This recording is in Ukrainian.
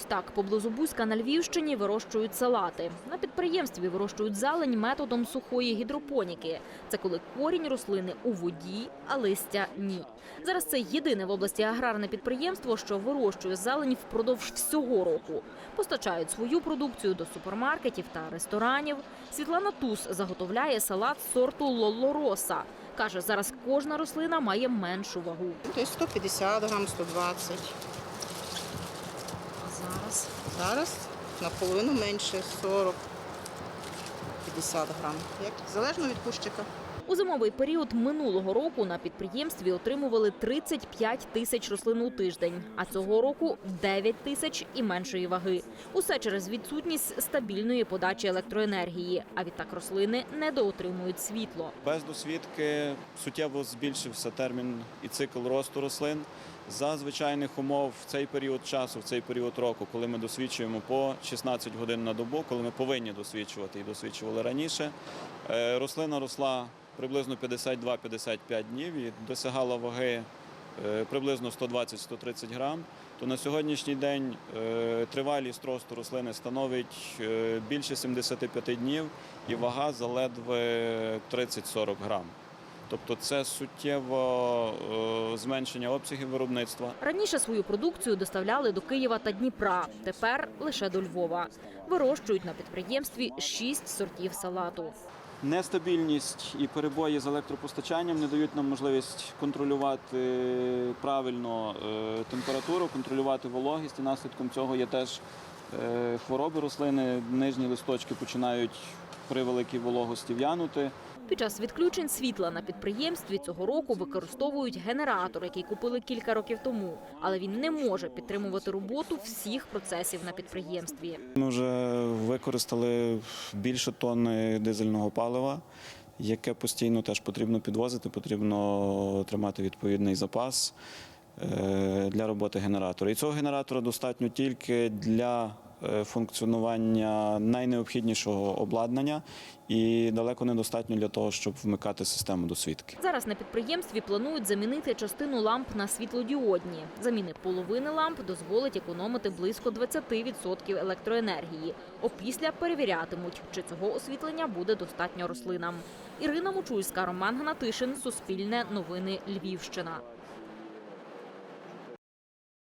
Ось так поблизу Бузька на Львівщині вирощують салати. На підприємстві вирощують зелень методом сухої гідропоніки. Це коли корінь рослини у воді, а листя ні. Зараз це єдине в області аграрне підприємство, що вирощує зелень впродовж всього року. Постачають свою продукцію до супермаркетів та ресторанів. Світлана Тус заготовляє салат сорту Лолороса. Каже, зараз кожна рослина має меншу вагу. Десь 150 грам, 120. А зараз? Зараз наполовину менше 40. 50 грам. Як залежно від кущика. У зимовий період минулого року на підприємстві отримували 35 тисяч рослин у тиждень, а цього року 9 тисяч і меншої ваги. Усе через відсутність стабільної подачі електроенергії. А відтак рослини недоотримують світло. Без досвідки суттєво збільшився термін і цикл росту рослин. За звичайних умов в цей період часу, в цей період року, коли ми досвідчуємо по 16 годин на добу, коли ми повинні досвідчувати і досвідчували раніше, е, рослина росла приблизно 52-55 днів і досягала ваги е, приблизно 120-130 грам. То на сьогоднішній день е, тривалість росту рослини становить більше 75 днів і вага заледве 30-40 грам. Тобто це суттєво е, зменшення обсягів виробництва. Раніше свою продукцію доставляли до Києва та Дніпра. Тепер лише до Львова. Вирощують на підприємстві шість сортів салату. Нестабільність і перебої з електропостачанням не дають нам можливість контролювати правильно е, температуру, контролювати вологість. І наслідком цього є теж хвороби рослини. Нижні листочки починають при великій вологості в'янути. Під час відключень світла на підприємстві цього року використовують генератор, який купили кілька років тому, але він не може підтримувати роботу всіх процесів на підприємстві. Ми вже використали більше тонни дизельного палива, яке постійно теж потрібно підвозити, потрібно тримати відповідний запас е, для роботи генератора. І цього генератора достатньо тільки для е, функціонування найнеобхіднішого обладнання і далеко недостатньо для того, щоб вмикати систему досвідки. Зараз на підприємстві планують замінити частину ламп на світлодіодні. Заміни половини ламп дозволить економити близько 20% електроенергії. Опісля перевірятимуть, чи цього освітлення буде достатньо рослинам. Ірина Мучульська, Роман Гнатишин, Суспільне новини Львівщина.